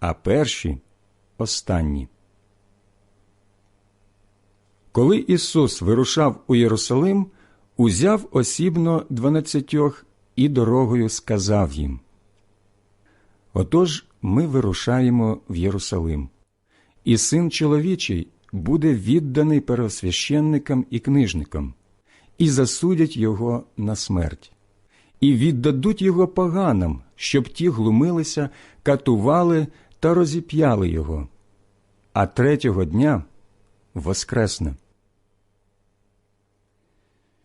а перші останні. Коли Ісус вирушав у Єрусалим, узяв осібно дванадцятьох і дорогою сказав їм Отож ми вирушаємо в Єрусалим і син чоловічий буде відданий первосвященникам і книжникам, і засудять його на смерть, і віддадуть його поганам, щоб ті глумилися, катували та розіп'яли його, а третього дня воскресне.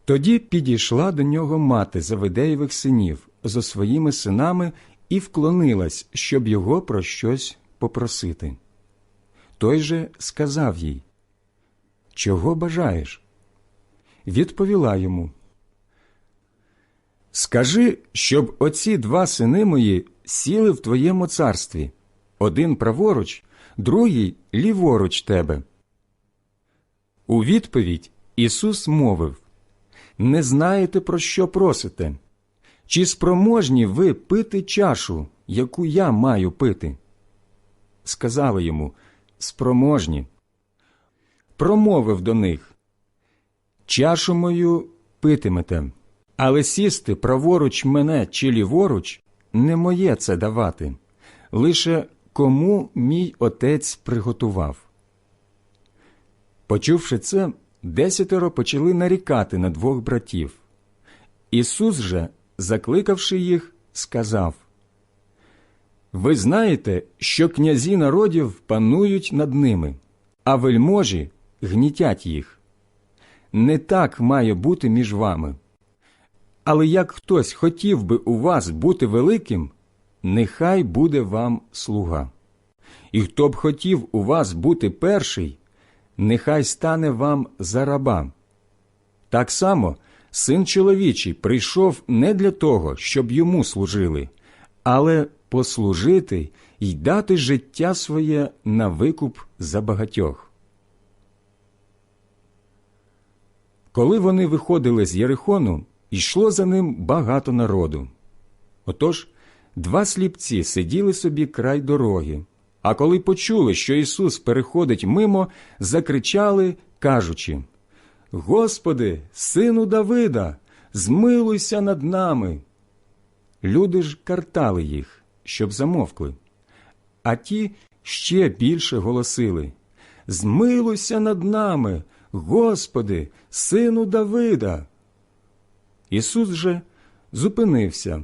Тоді підійшла до нього мати Завидеєвих синів зо своїми синами і вклонилась, щоб його про щось попросити. Той же сказав їй Чого бажаєш? Відповіла йому Скажи, щоб оці два сини мої сіли в твоєму царстві, один праворуч, другий ліворуч тебе. У відповідь Ісус мовив Не знаєте, про що просите? Чи спроможні ви пити чашу, яку я маю пити? Сказали йому спроможні. Промовив до них Чашу мою питимете, але сісти праворуч мене чи ліворуч не моє це давати, лише кому мій отець приготував. Почувши це, десятеро почали нарікати на двох братів. Ісус же, закликавши їх, сказав ви знаєте, що князі народів панують над ними, а вельможі гнітять їх. Не так має бути між вами. Але як хтось хотів би у вас бути великим, нехай буде вам слуга. І хто б хотів у вас бути перший, нехай стане вам за раба. Так само син чоловічий прийшов не для того, щоб йому служили, але послужити й дати життя своє на викуп за багатьох. Коли вони виходили з Єрихону, йшло за ним багато народу. Отож два сліпці сиділи собі край дороги, А коли почули, що Ісус переходить мимо, закричали, кажучи Господи, сину Давида, змилуйся над нами. Люди ж картали їх, щоб замовкли. А ті ще більше голосили Змилуйся над нами, Господи, сину Давида. Ісус же зупинився,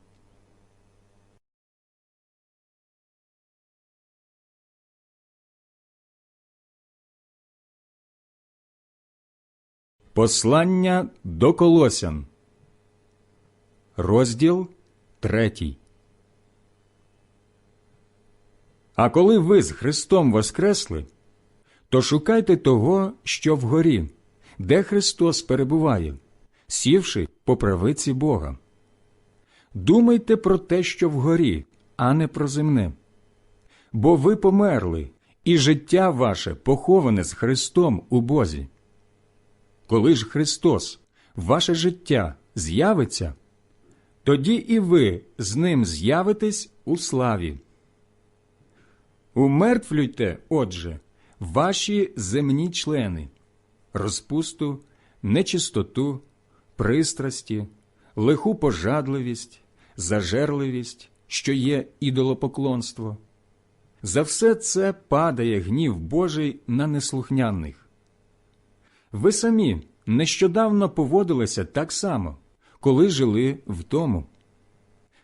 Послання до Колосян Розділ третій. А коли ви з Христом воскресли, то шукайте того, що вгорі, де Христос перебуває, сівши по правиці Бога. Думайте про те, що вгорі, а не про земне. Бо ви померли, і життя ваше поховане з Христом у Бозі. Коли ж Христос, ваше життя, з'явиться, тоді і ви з ним з'явитесь у славі. Умертвлюйте, отже, ваші земні члени, розпусту, нечистоту, пристрасті, лиху пожадливість, зажерливість, що є ідолопоклонство. За все це падає гнів Божий на неслухняних. Ви самі нещодавно поводилися так само, коли жили в тому.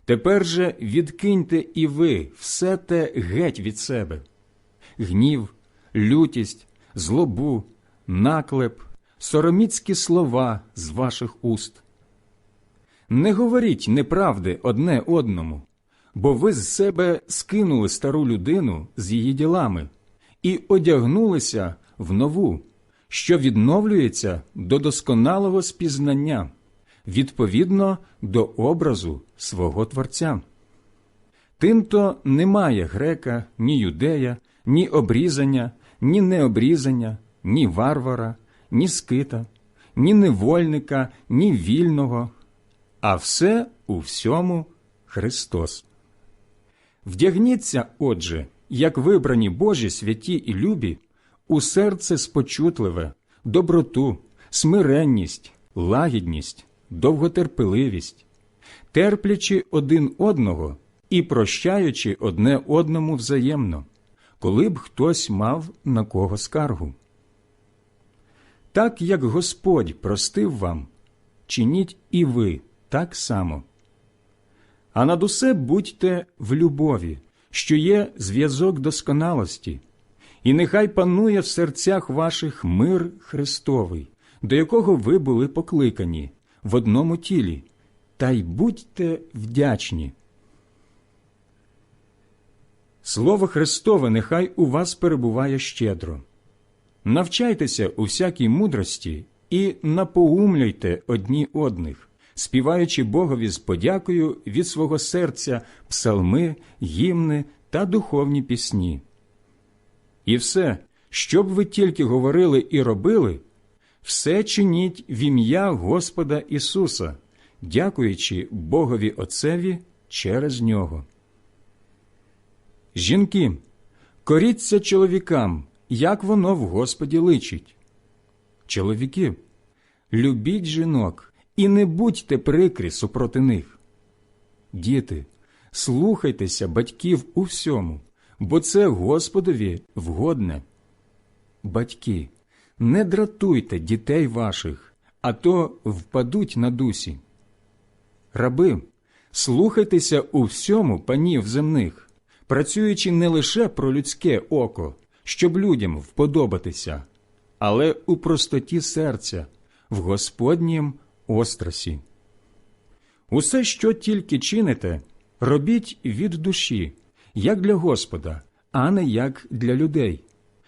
Тепер же відкиньте і ви все те геть від себе гнів, лютість, злобу, наклеп, сороміцькі слова з ваших уст. Не говоріть неправди одне одному, бо ви з себе скинули стару людину з її ділами і одягнулися в нову, що відновлюється до досконалого спізнання відповідно до образу свого Творця. Тимто немає грека, ні юдея, ні обрізання, ні необрізання, ні варвара, ні скита, ні невольника, ні вільного, а все у всьому Христос. Вдягніться, отже, як вибрані Божі святі і любі, у серце спочутливе, доброту, смиренність, лагідність, довготерпеливість, терплячи один одного і прощаючи одне одному взаємно, коли б хтось мав на кого скаргу. Так як Господь простив вам, чиніть і ви так само. А над усе будьте в любові, що є зв'язок досконалості, і нехай панує в серцях ваших мир Христовий, до якого ви були покликані в одному тілі, та й будьте вдячні. Слово Христове нехай у вас перебуває щедро. Навчайтеся у всякій мудрості і напоумляйте одні одних, співаючи Богові з подякою від свого серця псалми, гімни та духовні пісні. І все, що б ви тільки говорили і робили, все чиніть в ім'я Господа Ісуса, дякуючи Богові Отцеві через нього. Жінки, коріться чоловікам, як воно в Господі личить. Чоловіки, любіть жінок і не будьте прикрі супроти них. Діти, слухайтеся батьків у всьому, бо це Господові вгодне. Батьки, не дратуйте дітей ваших, а то впадуть на дусі. Раби, слухайтеся у всьому панів земних, працюючи не лише про людське око, щоб людям вподобатися, але у простоті серця, в Господнім острасі. Усе, що тільки чините, робіть від душі, як для Господа, а не як для людей,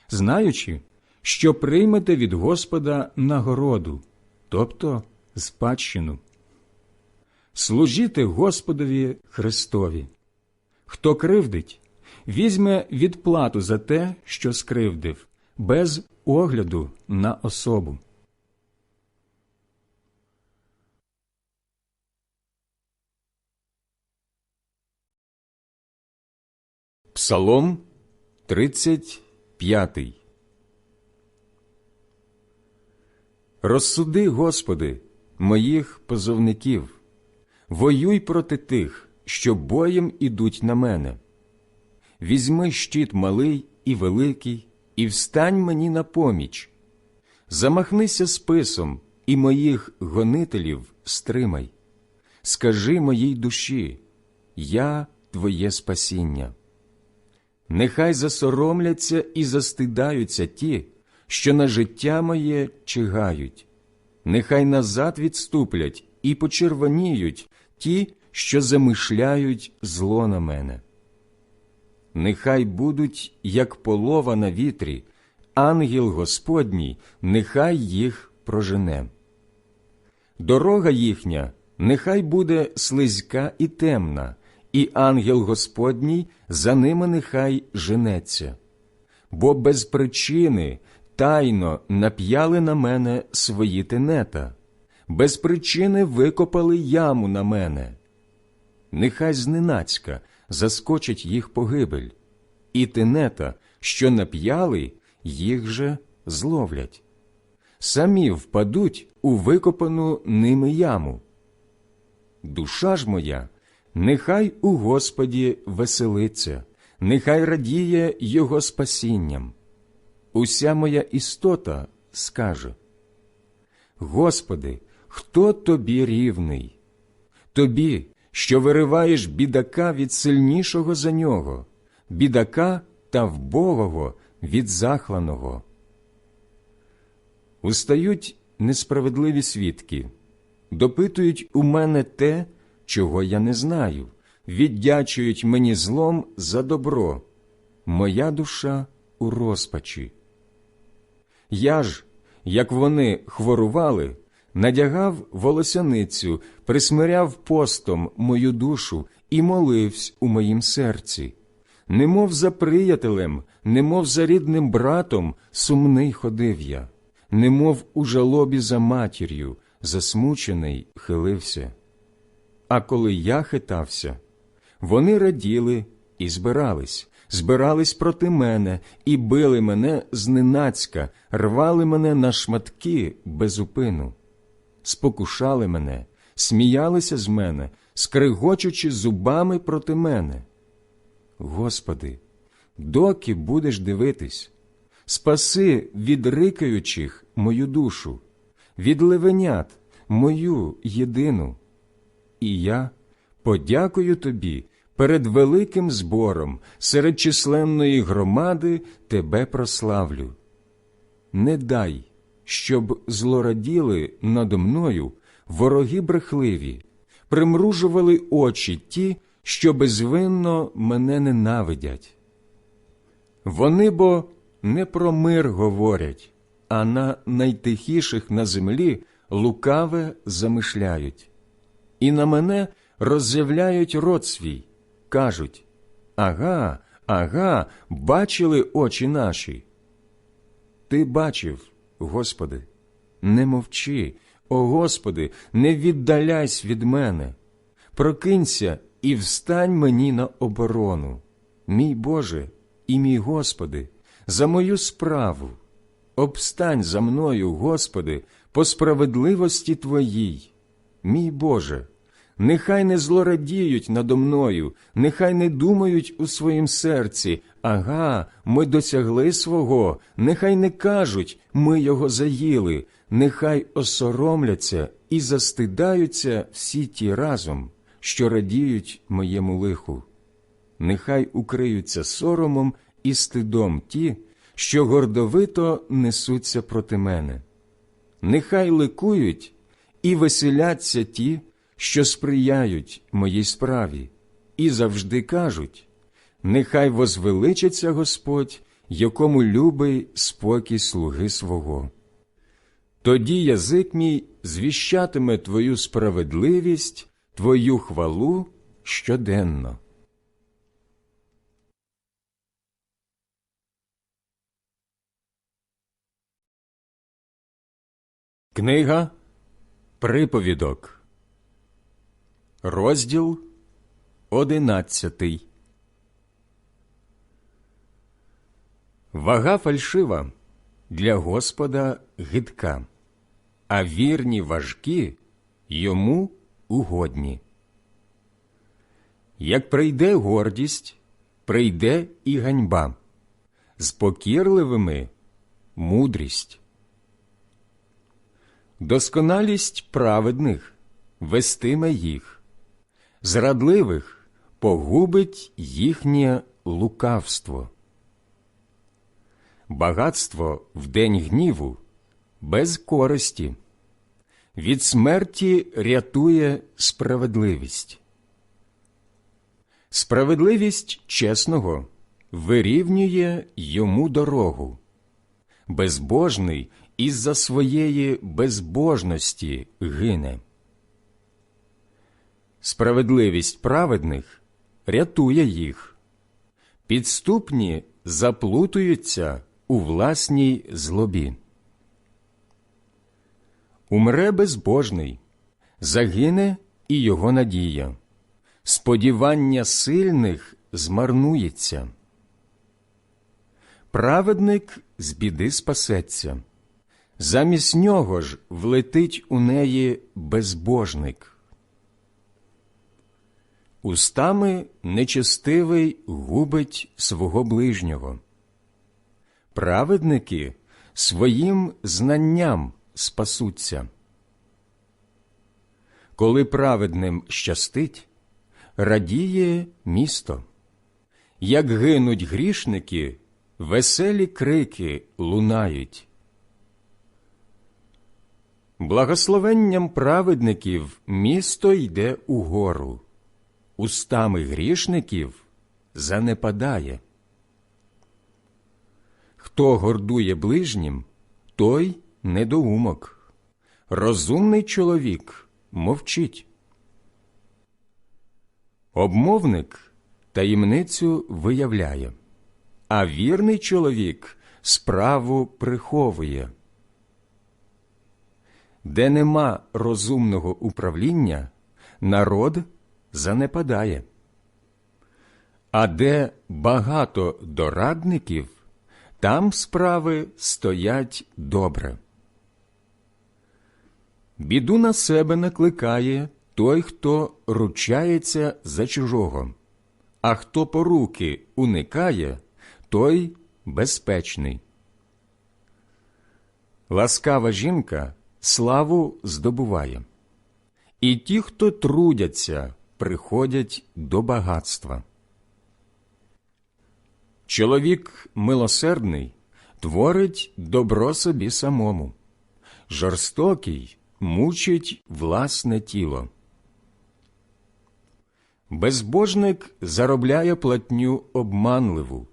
знаючи, що приймете від Господа нагороду, тобто спадщину. Служіте Господові Христові. Хто кривдить, візьме відплату за те, що скривдив, без огляду на особу. Псалом 35 Розсуди, Господи, моїх позовників, воюй проти тих, що боєм ідуть на мене. Візьми щит малий і великий, і встань мені на поміч. Замахнися списом, і моїх гонителів стримай. Скажи моїй душі, я твоє спасіння. Нехай засоромляться і застидаються ті, що на життя моє чигають, нехай назад відступлять і почервоніють ті, що замишляють зло на мене. Нехай будуть, як полова на вітрі, ангел Господній, нехай їх прожене. Дорога їхня нехай буде слизька і темна, і ангел Господній за ними нехай женеться. Бо без причини тайно нап'яли на мене свої тенета, без причини викопали яму на мене. Нехай зненацька заскочить їх погибель, і тенета, що нап'яли, їх же зловлять. Самі впадуть у викопану ними яму. Душа ж моя, нехай у Господі веселиться, нехай радіє Його спасінням. Уся моя істота скаже: Господи, хто тобі рівний? Тобі, що вириваєш бідака від сильнішого за нього, бідака та вбогого від захланого. Устають несправедливі свідки, допитують у мене те, чого я не знаю, віддячують мені злом за добро, моя душа у розпачі. Я ж, як вони хворували, надягав волосяницю, присмиряв постом мою душу і моливсь у моїм серці, немов за приятелем, немов за рідним братом сумний ходив я, немов у жалобі за матір'ю, засмучений хилився. А коли я хитався, вони раділи і збирались, збирались проти мене і били мене зненацька, рвали мене на шматки без упину, спокушали мене, сміялися з мене, скригочучи зубами проти мене. Господи, доки будеш дивитись, спаси від рикаючих мою душу, від левенят мою єдину. І я подякую тобі перед великим збором, серед численної громади тебе прославлю. Не дай, щоб злораділи надо мною вороги брехливі, примружували очі ті, що безвинно мене ненавидять. Вони бо не про мир говорять, а на найтихіших на землі лукаве замишляють. І на мене роззявляють рот свій, кажуть Ага, ага, бачили очі наші. Ти бачив, Господи, не мовчи, о Господи, не віддаляйся від мене. Прокинься і встань мені на оборону, мій Боже і мій Господи, за мою справу. Обстань за мною, Господи, по справедливості Твоїй, мій Боже. Нехай не злорадіють надо мною, нехай не думають у своїм серці, ага, ми досягли свого, нехай не кажуть, ми його заїли, нехай осоромляться і застидаються всі ті разом, що радіють моєму лиху. Нехай укриються соромом і стидом ті, що гордовито несуться проти мене. Нехай ликують і веселяться ті, що сприяють моїй справі, і завжди кажуть нехай возвеличиться Господь, якому любий спокій слуги свого. Тоді язик мій звіщатиме Твою справедливість, Твою хвалу щоденно. Книга Приповідок, розділ одинадцятий. Вага фальшива для Господа гидка, а вірні важкі йому угодні. Як прийде гордість, прийде і ганьба, з покірливими мудрість. Досконалість праведних вестиме їх, зрадливих погубить їхнє лукавство. Багатство в день гніву без користі, від смерті рятує справедливість. Справедливість чесного вирівнює йому дорогу, безбожний із-за своєї безбожності гине. Справедливість праведних рятує їх, підступні заплутуються у власній злобі. Умре безбожний, загине і його надія, сподівання сильних змарнується. Праведник з біди спасеться, замість нього ж влетить у неї безбожник. Устами нечестивий губить свого ближнього. Праведники своїм знанням спасуться. Коли праведним щастить, радіє місто. Як гинуть грішники, веселі крики лунають. Благословенням праведників місто йде угору, устами грішників занепадає. Хто гордує ближнім, той недоумок. Розумний чоловік мовчить. Обмовник таємницю виявляє, а вірний чоловік справу приховує. Де нема розумного управління, народ занепадає. А де багато дорадників, там справи стоять добре. Біду на себе накликає той, хто ручається за чужого, а хто поруки уникає, той безпечний. Ласкава жінка славу здобуває, і ті, хто трудяться, приходять до багатства. Чоловік милосердний творить добро собі самому, жорстокий мучить власне тіло. Безбожник заробляє платню обманливу.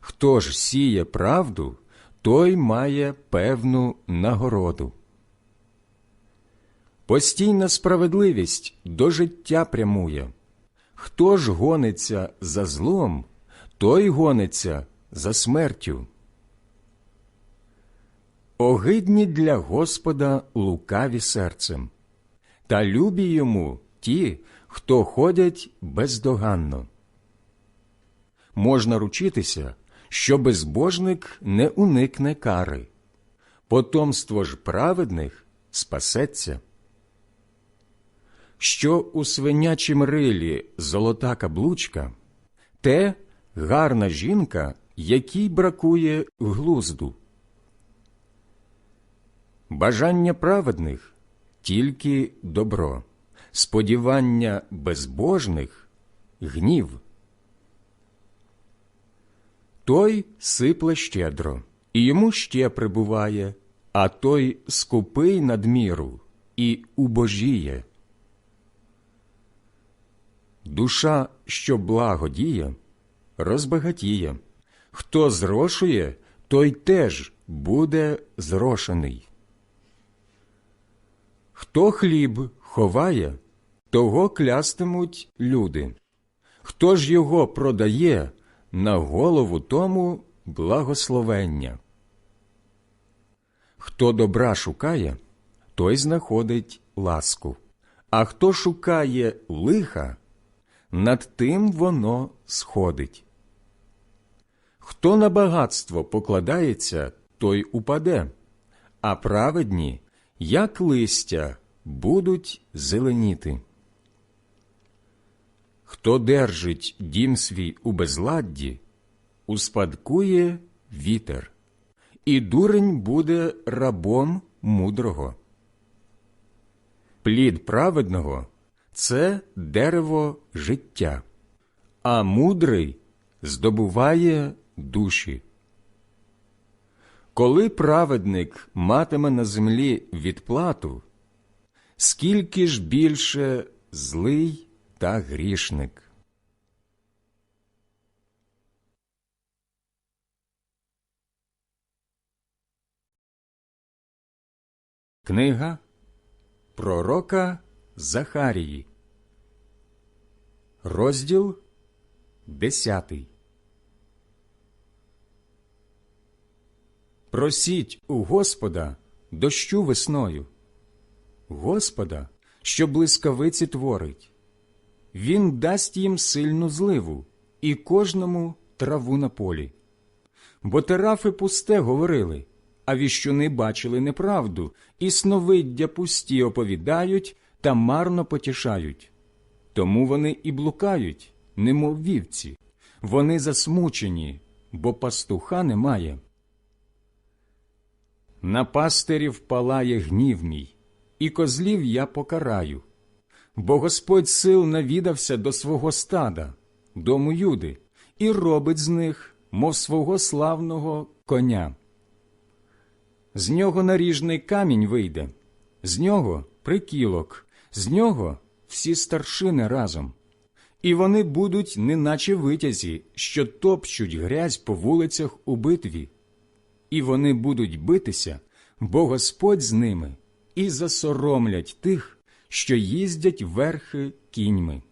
Хто ж сіє правду, той має певну нагороду. Постійна справедливість до життя прямує. Хто ж гониться за злом, той гониться за смертю. Огидні для Господа лукаві серцем, та любі йому ті, хто ходять бездоганно. Можна ручитися, що безбожник не уникне кари, потомство ж праведних спасеться. Що у свинячім рилі золота каблучка, те гарна жінка, якій бракує глузду. Бажання праведних тільки добро, сподівання безбожних гнів. Той сипле щедро, і йому ще прибуває, а той скупий надміру і убожіє. Душа, що благо діє, розбагатіє. Хто зрошує, той теж буде зрошений. Хто хліб ховає, того клястимуть люди. Хто ж його продає, на голову тому благословення. Хто добра шукає, той знаходить ласку, а хто шукає лиха, над тим воно сходить. Хто на багатство покладається, той упаде, а праведні, як листя, будуть зеленіти. Хто держить дім свій у безладді, успадкує вітер, і дурень буде рабом мудрого. Плід праведного це дерево життя, а мудрий здобуває душі. Коли праведник матиме на землі відплату, скільки ж більше злий та грішник. Книга Пророка Захарії, розділ десятий. Просіть у Господа дощу весною, Господа, що блискавиці творить. Він дасть їм сильну зливу і кожному траву на полі. Бо терафи пусте говорили, а віщуни бачили неправду, і сновиддя пусті оповідають та марно потішають. Тому вони і блукають, немов вівці, вони засмучені, бо пастуха немає. На пастирів палає гнів мій, і козлів я покараю бо Господь сил навідався до свого стада, дому Юди, і робить з них, мов свого славного коня. З нього наріжний камінь вийде, з нього прикілок, з нього всі старшини разом. І вони будуть, неначе витязі, що топчуть грязь по вулицях у битві, і вони будуть битися, бо Господь з ними і засоромлять тих, що їздять верхи кіньми.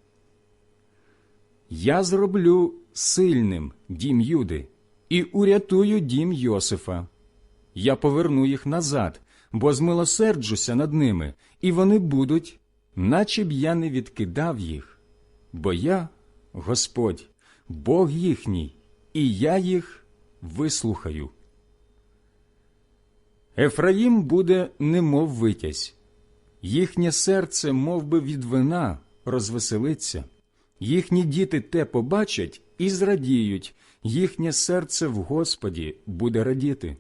Я зроблю сильним дім Юди і урятую дім Йосифа. Я поверну їх назад, бо змилосерджуся над ними, і вони будуть, наче б я не відкидав їх, бо я, Господь, Бог їхній, і я їх вислухаю. Ефраїм буде немов витязь, їхнє серце мов би, від вина розвеселиться, їхні діти те побачать і зрадіють, їхнє серце в Господі буде радіти.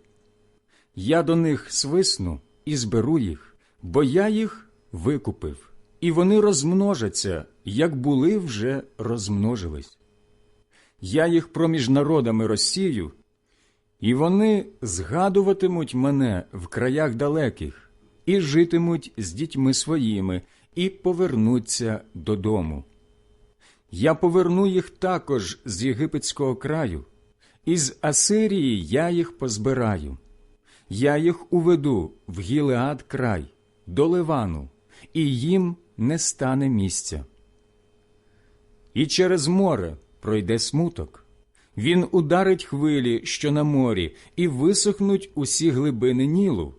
Я до них свисну і зберу їх, бо я їх викупив, і вони розмножаться, як були вже розмножились. Я їх проміж народами розсію, і вони згадуватимуть мене в краях далеких і житимуть з дітьми своїми, і повернуться додому. Я поверну їх також з єгипетського краю, із Асирії я їх позбираю, я їх уведу в Гілеад край, до Ливану, і їм не стане місця. І через море пройде смуток. Він ударить хвилі, що на морі, і висохнуть усі глибини Нілу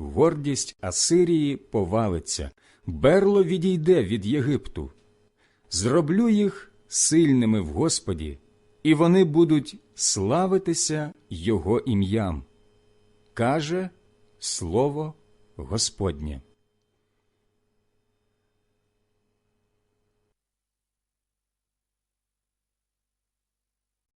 гордість Асирії повалиться, берло відійде від Єгипту. Зроблю їх сильними в Господі, і вони будуть славитися Його ім'ям. Каже Слово Господнє.